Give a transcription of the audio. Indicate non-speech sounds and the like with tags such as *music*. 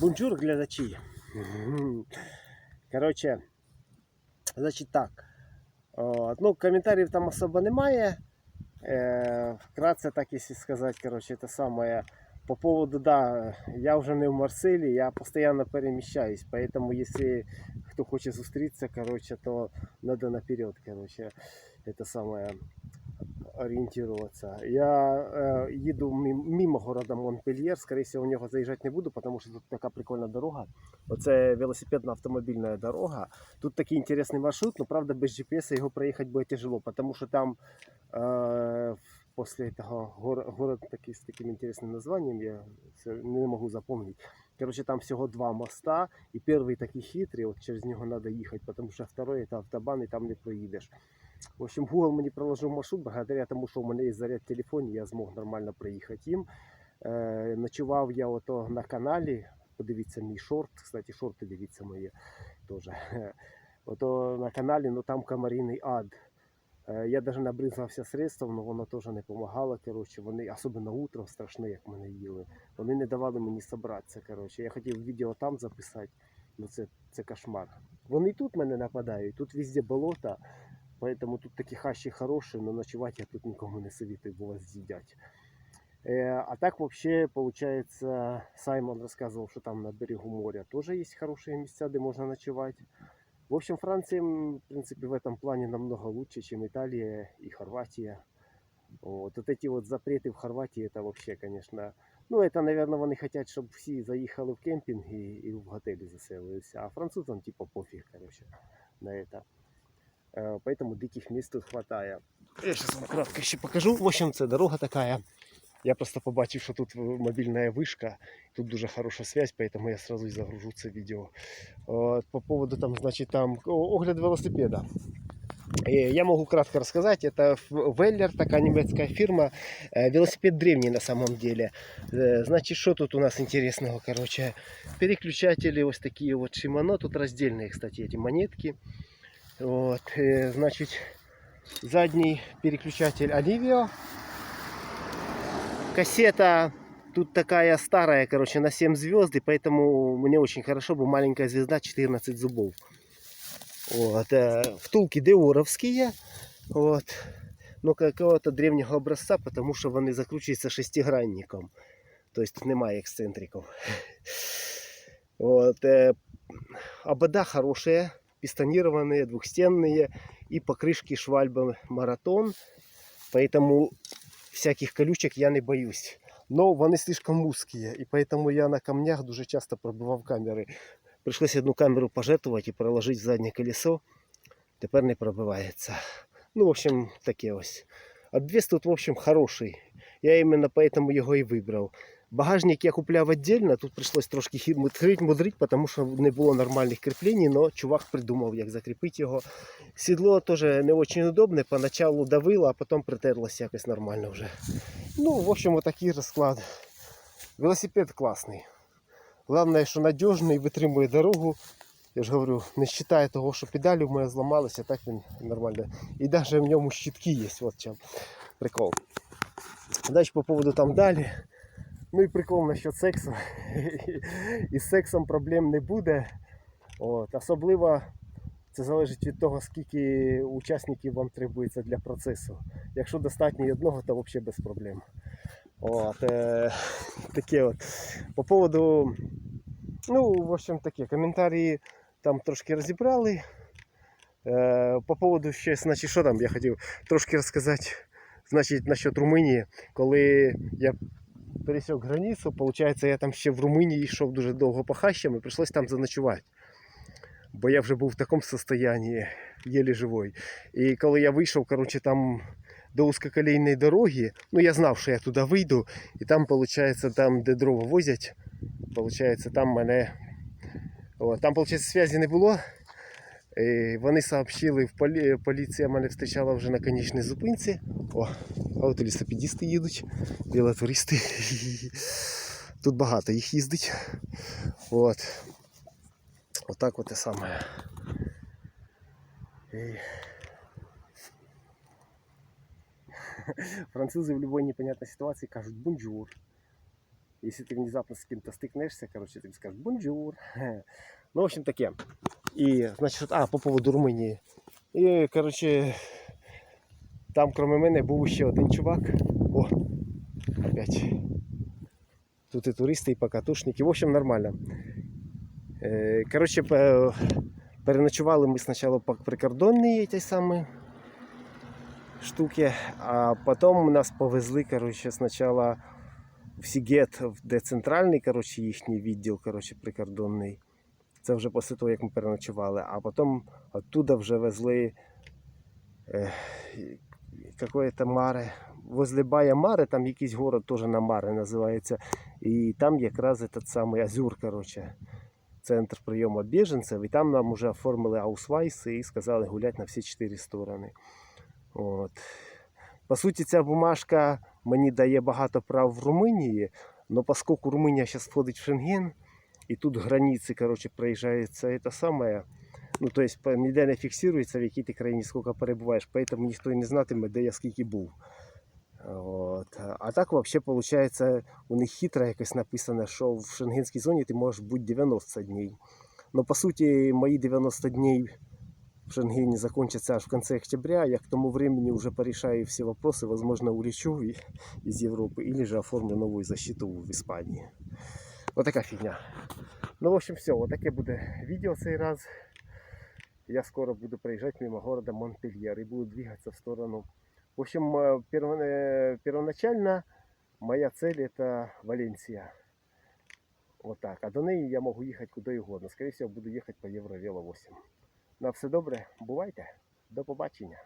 Бонжур, глядачі. Коротше, значить так. От, ну, коментарів там особо немає. Е, вкратце, так если сказать, короче, это самое. По поводу, да, я уже не в Марселе, я постоянно перемещаюсь, поэтому если кто хочет зустріться, короче, то надо наперед, короче, это самое ориентироваться. Я э, їду мі- мимо города Монпельєр, скорее всего, в нього заїжджати не буду, потому що тут така прикольна дорога. Оце велосипедно-автомобільна дорога. Тут такий інтересний маршрут, но правда без GPS його проїхати буде тяжело, потому що там э, после этого гор, город такий з таким інтересним названням, я це не можу запомнити. Короче, там всього два моста, і перший такий хитрий, от через нього треба їхати, потому що второй це автобан, і там не проїдеш. В общем, Google мені проложив маршрут, благодаря тому, що у мене є заряд в я змог нормально проїхати їм. Е, ночував я ото на каналі. Подивіться мій шорт. Кстати, шорти дивіться мої теж. *laughs* Ото на каналі, ну там комарійний ад. Е, Я навіть набризгався средством, але воно теж не допомагало. Коротше, вони, особливо утром, страшне, як мене їли. Вони не давали мені зібратися. Коротше. Я хотів відео там записати, але це, це кошмар. Вони тут мене нападають, тут везде болото. Поэтому тут такі хащі хороші, но ночувати я тут нікому не советую, бо вас з'їдять. Э, а так вообще, получается, Саймон рассказывал, что там на берегу моря тоже есть хорошие места, где можно ночевать. В общем, Франция, м, в принципе, в этом плане намного лучше, чем Италия и Хорватия. Вот, вот эти вот запреты в Хорватии, это вообще, конечно... Ну, это, наверное, вони хотят, щоб всі заїхали в кемпінг і, і в готелі заселилися. А французам, типа, пофіг, короче, на это. Э, Поэтому диких мест тут хватает. Я сейчас вам кратко ще покажу. В общем, це дорога такая. Я просто побачив, що тут мобільна вишка, тут дуже хороша связь, поэтому я сразу и загружу це відео. От, По поводу там, значить, там огляд велосипеда. Э, Я могу кратко рассказать. Это Веллер, такая немецкая фирма. Э, Велосипед древний на самом деле. Э, Значит, что тут у нас интересного? Короче, переключатели вот такие вот Shimano. Тут раздельные, кстати, эти монетки. Вот, э, значит, задний переключатель Alivio. Кассета тут такая старая, короче, на 7 звезд, и поэтому мне очень хорошо бы маленькая звезда 14 зубов. Вот, э, втулки деоровские, вот, но какого-то древнего образца, потому что вони закручуються шестигранником. Есть тут немає ексцентриків. *laughs* Вот, обода хорошие, пистонированные, двухстенные и покрышки швальба маратон. Поэтому всяких колючек я не боюсь. Но вони слишком узкие, и поэтому я на камнях дуже часто пробивав камери. Пришлось одну камеру пожертвувати і проложити в заднє колесо. Тепер не пробивається. Ну, в общем, таке ось. Обвес тут, в общем, хороший. Я іменно поэтому його і вибрав. Багажник я купляв отдельно, тут прийшлось трошки хитрить, мудрить, тому що не було нормальних кріплень, але чувак придумав, як закріпити його. Сідло теж не дуже удобне, поначалу давило, а потім притерлося якось нормально вже. Ну, в общем, отакий розклад. Велосипед класний. Головне, що надіжний, витримує дорогу. Я ж говорю, не вважає того, що педалі в мене зламалися, так він нормально. І навіть в ньому щитки є, от чим прикол. Далі по поводу там далі. Ну і прикол насчет сексу. *laughs* Із сексом проблем не буде. От, особливо це залежить від того, скільки учасників вам требується для процесу. Якщо достатньо одного, то взагалі без проблем. От, е, *laughs* таке от. По поводу, ну, в общем, таке, коментарі там трошки розібрали. Е, по поводу ще, значить, що там я хотів трошки розказати, значить, насчет Румунії, коли я пересек границю, виходить, я там ще в Румунії йшов дуже довго по хащам і прийшлось там заночувати. Бо я вже був в такому стані, єлі живой. І коли я вийшов, коротше, там до узкоколійної дороги, ну я знав, що я туди вийду, і там, виходить, там, де дрова возять, виходить, там мене. О, там, виходить, зв'язі не було. І вони сообщили, в полі... поліція мене зустрічала вже на конічній зупинці. О, а от велосипедісти їдуть, велотуристи. *laughs* Тут багато їх їздить. От. Отак от і саме. І... *laughs* Французи в будь-якій непонятній ситуації кажуть бонжур. Если ты внезапно с кем-то стыкнешься, короче, ты скажешь бонжур. *laughs* Ну, в общем, таке. І, значить, а, по поводу Румунії. І, коротше, там, кроме мене, був ще один чувак. О, опять. Тут і туристи, і покатушники. В общем, нормально. Е, Коротше, переночували ми спочатку по прикордонній тій самій штуки, а потім нас повезли, коротше, спочатку в Сігет, де центральний, коротше, їхній відділ, коротше, прикордонний. Це вже після того, як ми переночували. А потім оттуда вже везли е, какое-то маре. Возле Бая Маре, там якийсь город теж на Маре називається. І там якраз этот самий Азюр, коротше, центр прийому біженців. І там нам вже оформили аусвайси і сказали гуляти на всі чотири сторони. От. По суті, ця бумажка мені дає багато прав в Румунії, але оскільки Румунія зараз входить в Шенген, і тут границі, коротше, проїжджається це саме. Ну, то есть, по- ніде не фіксується, в якій ти країні скільки перебуваєш, поэтому ніхто і не знатиме, де я скільки був. От. А так, взагалі, виходить, у них хитро якось написано, що в шенгенській зоні ти можеш бути 90 днів. Ну, по суті, мої 90 днів в Шенгене закончатся аж в конце октября. Я к тому времени уже порешаю все вопросы, возможно, улечу и- из Европы или же оформлю новую защиту в Испании. Вот такая фигня. Ну, в общем, все, вот таке буде відео цей раз. Я скоро буду проезжать мимо города Монпельер и буду двигаться в сторону. В общем, э, перво- э, первоначально моя цель это Валенсия. Вот так. А до неї я можу їхати куди угодно. Скорее всего, буду їхати по Євровело 8. На все добре, бувайте. До побачення.